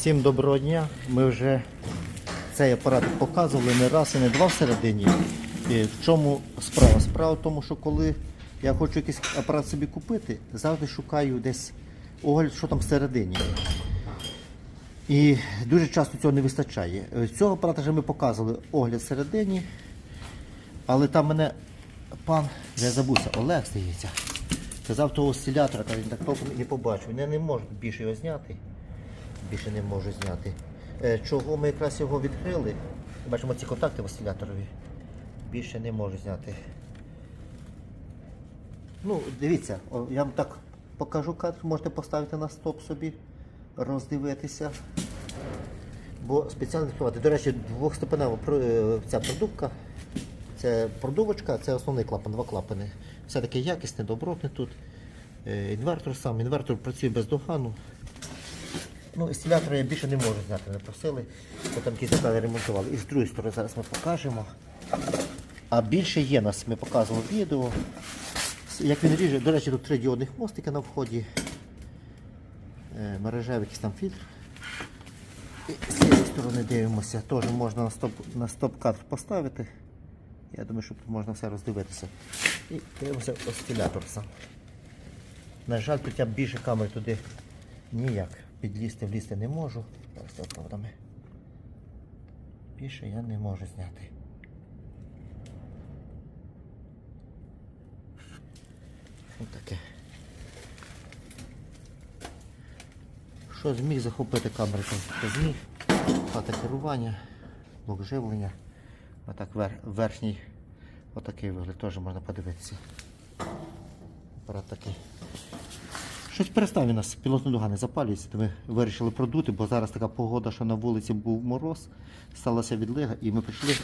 Всім доброго дня. Ми вже цей апарат показували не раз і не два всередині. І в чому справа? Справа в тому, що коли я хочу якийсь апарат собі купити, завжди шукаю десь огляд, що там всередині. І дуже часто цього не вистачає. Цього апарата вже ми показували огляд всередині, але там мене пан, я забувся, Олег здається, казав того осцилятора, він так не побачив. Я не можу більше його зняти. Більше не можу зняти. Е, Чого ми якраз його відкрили? Бачимо ці контакти в осциляторові. Більше не можу зняти. Ну, дивіться, я вам так покажу кадр, можете поставити на стоп собі, роздивитися. Бо спеціально відкривати. До речі, двохступенева е, ця продувка. Це продувочка, це основний клапан, два клапани. Все таке якісне, добротне тут. Е, Інвертор сам, інвертор працює бездоганно. Ну, стилятора я більше не можу зняти, не просили, бо там якісь деталі ремонтували. І з другої сторони зараз ми покажемо. А більше є нас, ми показували відео. Як він ріже, до речі, тут три діодних мостики на вході. Е, Мережевий якийсь там фільтр. І з цієї сторони дивимося, теж можна на стоп, стоп-кадр поставити. Я думаю, що тут можна все роздивитися. І дивимося осцилятор сам. На жаль, тут я більше камер туди ніяк підлізти, влізти не можу. Проводами. Більше я не можу зняти. Ось таке. Що зміг захопити камери, то зміг. Плата керування, блок живлення. Отак вер, верхній отакий вигляд теж можна подивитися. Апарат такий. Щось перестав він нас пілотна дуга не запалюється, ми вирішили продути, бо зараз така погода, що на вулиці був мороз, сталася відлига, і ми прийшли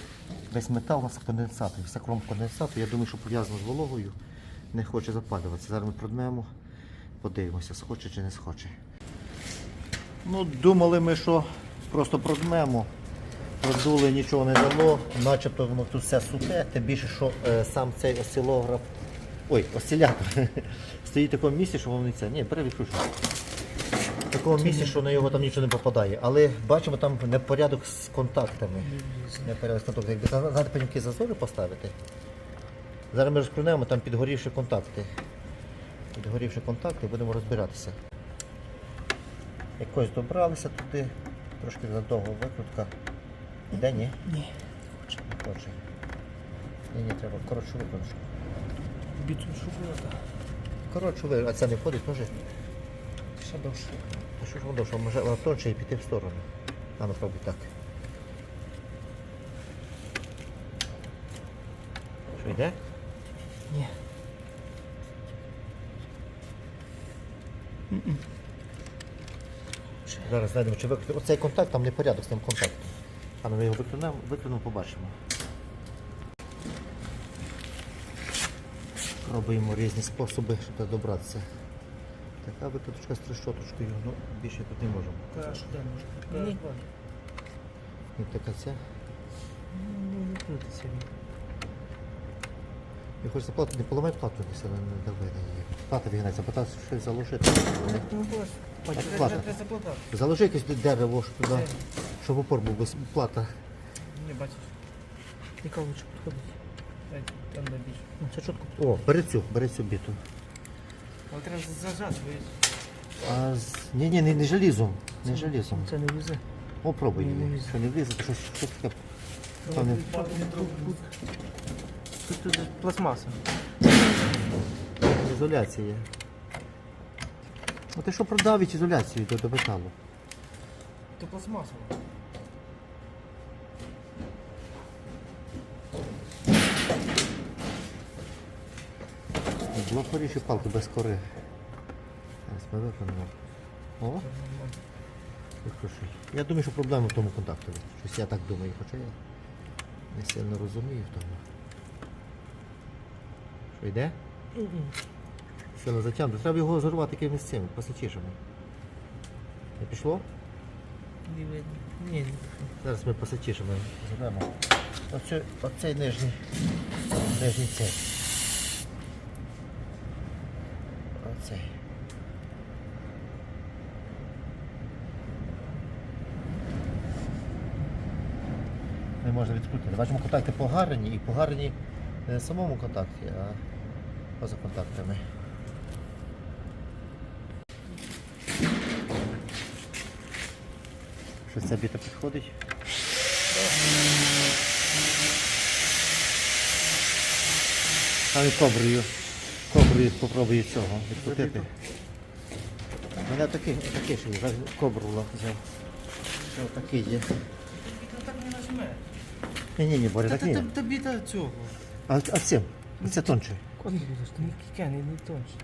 весь метал у нас конденсатор, вся кромка конденсату. Я думаю, що пов'язано з вологою, не хоче запалюватися. Зараз ми продмемо, подивимося, схоче чи не схоче. Ну, думали ми, що просто продмемо. Продули нічого не дало, начебто воно тут все сухе, тим більше, що е, сам цей осцилограф, ой, осцилятор стоїть в такому місці, що воно не це. Ні, перевідкручуй. В такому місці, що на його там нічого не попадає. Але бачимо там непорядок з контактами. Непорядок з контактами. Якби знати потім зазори поставити. Зараз ми розкрунемо там підгорівші контакти. Підгорівші контакти, будемо розбиратися. Якось добралися туди, трошки задовго викрутка. Іде, ні? Ні. Не хоче. Ні, ні, треба коротшу викрутку. Біту шоколада. Коротше, ви, а це не входить, може? Ще довше. А що ж воно довше, може тонше і піти в сторону. А ну пробуй так. Що йде? Ні. Зараз знайдемо, чи викрути. Оцей контакт, там непорядок з тим контактом. А ми його викрунемо, викрунемо, побачимо. Пробуємо різні способи, щоб добратися. Така викруточка з трещоточкою, ну більше тут не можемо. Каш, де може? Ні. І така ця. Ну, не крутиться він. Я хочу плату, не поламай плату, не сильно не давай на її. Плата вигнається, бо там щось заложити. Ну, ладно. Заложи якесь дерево, щоб туди, щоб опор був без плата. Не бачиш. Яка лучше підходить? Там де більше. Ну, це чітко. О, бери цю, бери цю біту. Але треба зажати, бо А з... Ні, ні, не, не желізом. Не желізом. це не везе. О, пробуй Ні, не її. влізе. Що не влізе, то щось, щось таке. Там не... Тут, тут пластмаса. Ізоляція є. Ну ти що продав від ізоляцію до, до металу? То пластмаса. Була хоріші палки без кори. О, Я думаю, що проблема в тому контактові. Щось я так думаю, хоча я не сильно розумію в тому. Що йде? Сильно затягнуто. Треба його зарвати якимось цим, пасачішами. Не пішло? Не видно. Ні, не Зараз ми пасачішами. Оцю, оцей нижній, нижній цей. цей. Не можна відкрутити. Бачимо контакти погарені і погарені не в самому контакті, а поза контактами. Що ця біта підходить. А не коброю. Коброю спробую цього відкрутити. У мене такий, такий ще є, кобру взяв. Що такий є. так не нажме. Ні, ні, ні, Боря, Та так ні. тобі та цього. А, а цим? Це тонче. Коли будеш, ти не кіке, не, не тонше.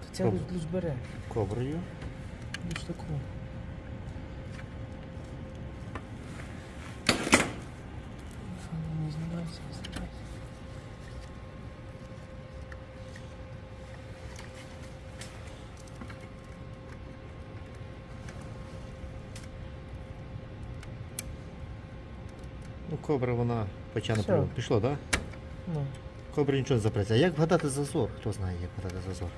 То це лиш бере. Коброю. Лиш такого. Не знімайся, не знімайся. Ну, кобра вона почане Все. Пішло, так? Да? Ну, Кобра нічого не запреться. А як вгадати зазор? Хто знає, як вгадати зазор?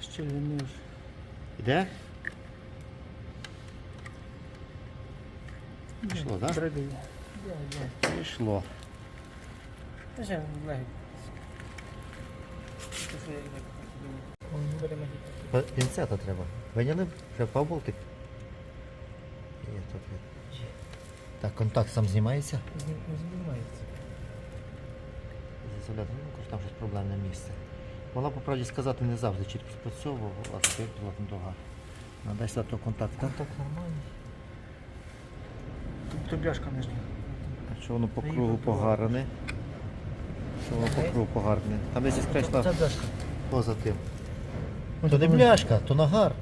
ще не ж. Іде? Пішло, так? Да? Треба. Пішло. Та ще легко. Це що Є тут. є. Так, контакт сам знімається. Знімається. ну, там щось проблемне місце. Вона, по правді сказати, не завжди чітко спрацьовувала, а тепер золотим дога. Надай сюди того контакта. Там так нормально. Тут бляшка нижня. А що воно по кругу погарене? Що воно по кругу погарене? Там десь Це бляшка. поза тим. Ну, То не бляшка, то нагар.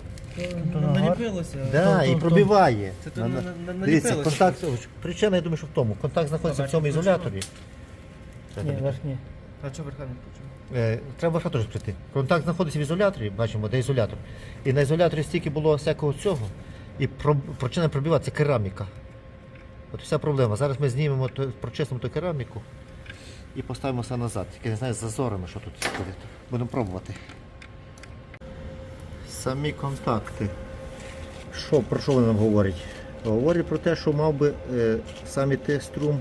Ну, наліпилося. Да, То- і то- пробиває. Це то На- на- Дивіться, наліпилося. контакт. Причина, я думаю, що в тому. Контакт знаходиться в цьому ізоляторі. Ні, верхні. А чого верха не включено? Е, Треба верха теж прийти. Контакт знаходиться в ізоляторі, бачимо, де ізолятор. І на ізоляторі стільки було всякого цього, і про- починає пробиватися кераміка. От вся проблема. Зараз ми знімемо, то- прочистимо ту кераміку і поставимо все назад. Тільки не знаю з зазорами, що тут буде. Будемо пробувати. Самі контакти. Що, про що вони нам говорять? Говорять про те, що мав би е, саме те струм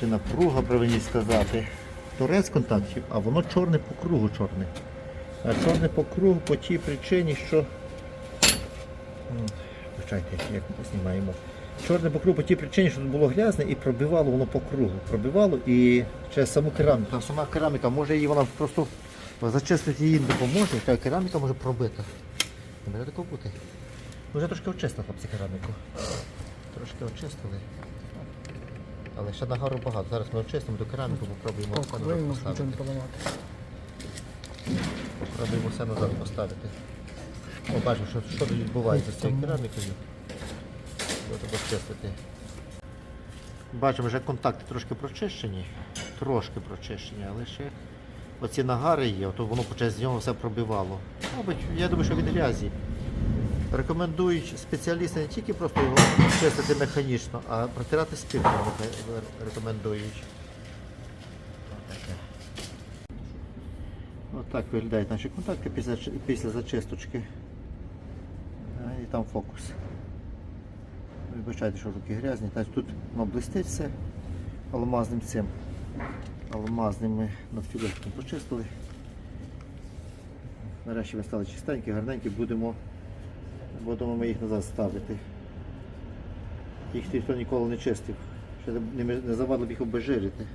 чи напруга, правильніше сказати, торець контактів, а воно чорне по кругу чорне. А чорне по кругу по тій причині, що. М, Вибачайте, як ми знімаємо. Чорне по кругу по тій причині, що тут було грязне і пробивало воно по кругу. Пробивало і через саму кераміку. Там сама кераміка, може її вона просто зачистити її допоможе, та кераміка може пробити. Не може такого бути. Вже трошки очистили хлопці кераміку. Трошки очистили. Але ще нагару багато. Зараз ми очистимо до кераміку, попробуємо все назад поставити. Попробуємо все назад поставити. Побачимо, що, що тут відбувається з цією керамікою. Будемо чистити. Бачимо, вже контакти трошки прочищені, трошки прочищені, але ще оці нагари є, то воно почне з нього все пробивало. Мабуть, я думаю, що від грязі. Рекомендують спеціалісти не тільки просто його чистити механічно, а протирати спиртом ре- рекомендують. Отак виглядають наші контакти після, після зачисточки. І там фокус. Вибачайте, що руки грязні. Тут воно блистить все алмазним цим. Алмазним ми над почистили. Нарешті ми стали чистенькі, гарненькі, будемо, будемо ми їх назад ставити. Їх ніхто ніколи не чистив. Ще не, завадило б їх обезжирити.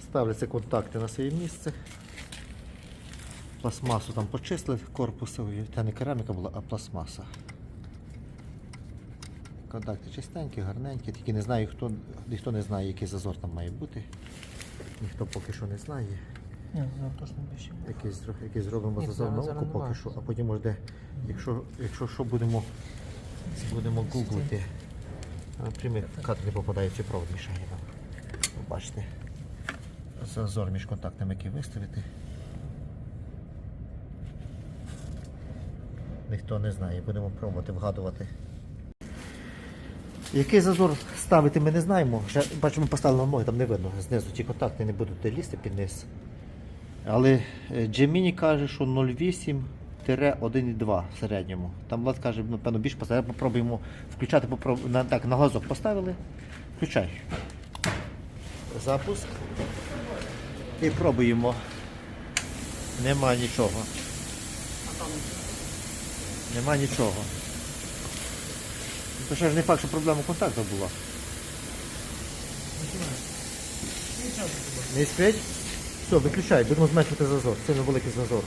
Ставляться контакти на своє місце. Пластмасу там почистили корпусові. Це не кераміка була, а пластмаса. Контакти чистенькі, гарненькі, тільки не знаю, хто, ніхто не знає, який зазор там має бути. Ніхто поки що не знає. Ні, ну точно більше. Якийсь, якийсь зробимо зазор на око поки що, а потім може, якщо, якщо що будемо, будемо гуглити. Прямий кадр не попадає цей провод мішає нам. Бачите. Зазор між контактами, який виставити. Ніхто не знає, будемо пробувати вгадувати. Який зазор ставити, ми не знаємо. Ще, бачимо, поставили ноги, там не видно. Знизу ті контакти не будуть лізти під низ. Але е, Gemini каже, що 0,8 1,2 в середньому. Там Влад каже, напевно, більш поставити. Попробуємо включати, попроб... на, так, на глазок поставили. Включай. Запуск. І пробуємо. Нема нічого. Нема нічого. То ще ж не факт, що проблема контакту була. Не іскрить? Все, виключай, будемо зменшувати зазор. Сильно великий зазор.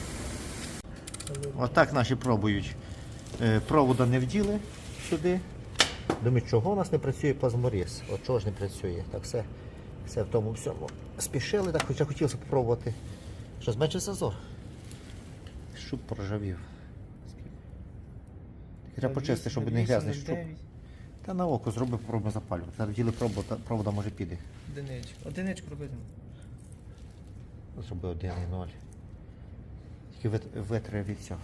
Отак наші пробують. Е, Провода не вділи сюди. Думаю, чого у нас не працює плазморіз? От чого ж не працює? Так все, все в тому всьому. Спішили, так, хоча хотілося спробувати. Що зменшив зазор. Шуб проржавів. Треба почистити, щоб не грязний шуб. Та на око зроби, попробуємо запалювати. Зараз вділи провода, провода може піде. Одиничку. Одиничку робити. Зроби один і ноль. Тільки вит- витри від цього.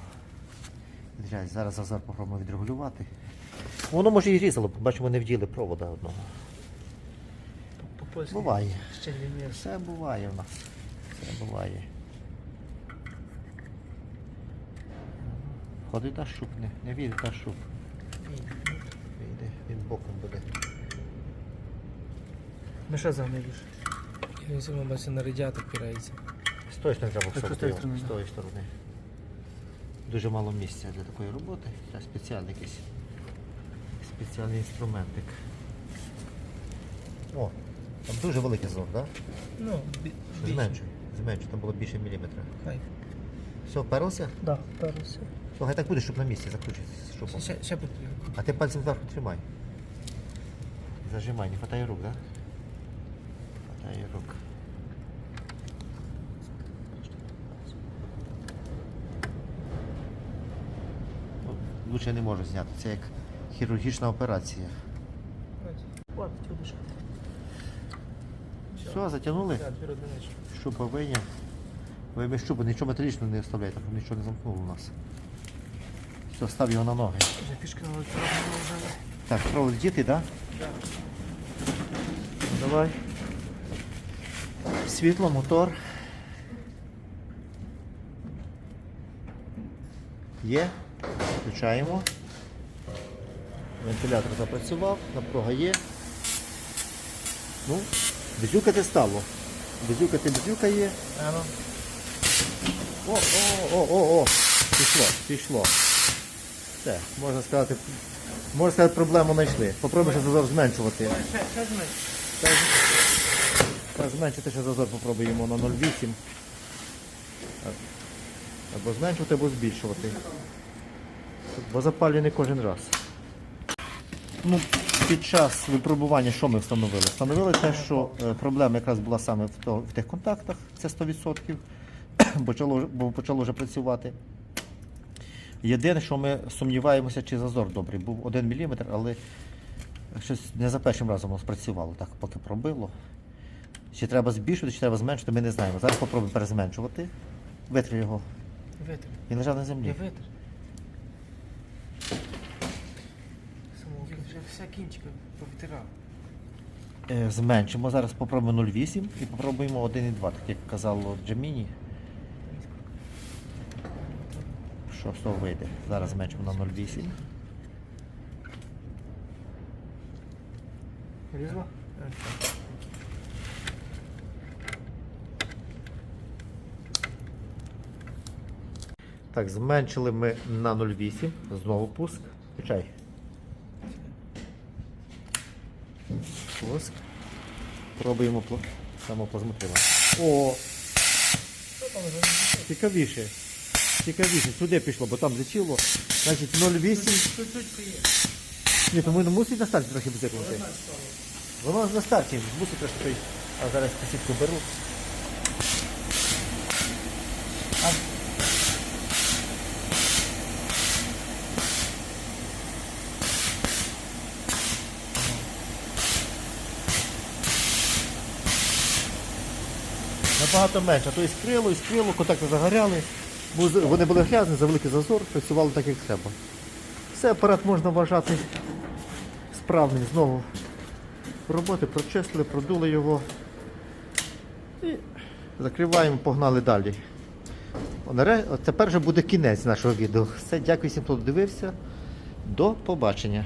Відряд, Зараз зазор попробуємо відрегулювати. Воно може і різало, бачимо, не вділи провода одного. Буває. Ще не. Все буває в нас. Все буває. Ходи та шуп, не, не війде та шуп. Боком буде. Ми що загнилиш? Я сьогодні бачу на радіатор пирається. З тої сторони треба всовувати з тої сторони, з тої сторони. Дуже мало місця для такої роботи. Це спеціальний якийсь спеціальний інструментик. О, там дуже великий зор, так? Ну, бі- більше. Зменшуй. Зменшуй, там було більше міліметра. Хай. Все, вперлося? Да, вперся. Слухай, так буде, щоб на місці. Ще, ще, ще потрібно. А ти пальцем зверху тримай. Зажимай, не хватає рук, да? Хватає рук. Ну, Лучше не можу зняти, це як хірургічна операція. Ладно. Все, затягнули? Щупа вийняв. Ви щупа, нічого металічного не вставляйте, щоб нічого не замкнуло у нас. Все, став його на ноги. Так, провод діти, так? Так. Давай. Світло, мотор. Є. Включаємо. Вентилятор запрацював, напруга є. Ну, безюкати стало. Безюкати безюкає. Ну. О, о, о, о, о. Пішло, пішло. Все, можна сказати, можна сказати, проблему знайшли. Попробуй ще зазор зменшувати. Ще, ще зменш. Так, зменшити ще зазор попробуємо на 0,8. Або зменшувати, або збільшувати. Бо запалює кожен раз. Ну, під час випробування що ми встановили? Встановили те, що е, проблема якраз була саме в, то- в тих контактах, це 100%, почало, бо почало вже працювати. Єдине, що ми сумніваємося, чи зазор добрий. Був 1 мм, але щось не за першим разом воно спрацювало, так поки пробило. Чи треба збільшувати, чи треба зменшити, ми не знаємо. Зараз спробуємо перезменшувати. Витри його. Витер. Він лежав на землі. витер. Самого вже вся кінчика повтирав. Е, Зменшимо. Зараз спробуємо 0,8 і спробуємо 1,2, так як казало Джеміні. Що того вийде? Зараз зменшимо на 0,8. Різла? Так, зменшили ми на 0,8. Знову пуск. Включай. Пуск. Пробуємо пл- самоплазмотрива. О! Цікавіше. Цікавіше. Сюди пішло, бо там зачило. Значить 0,8. Чуть-чуть приє. Ні, тому не мусить на старті трохи бизикнути. Воно на старті мусить трошки. той- А зараз посітку беру. А... Набагато менше, а то іскрило, іскрило, контакти загоряли, вони були грязні, за великий зазор, працювали так, як треба. Все, апарат можна вважати справний. Знову роботи прочистили, продули його і закриваємо, погнали далі. Тепер вже буде кінець нашого відео. Все, дякую всім, хто дивився. До побачення.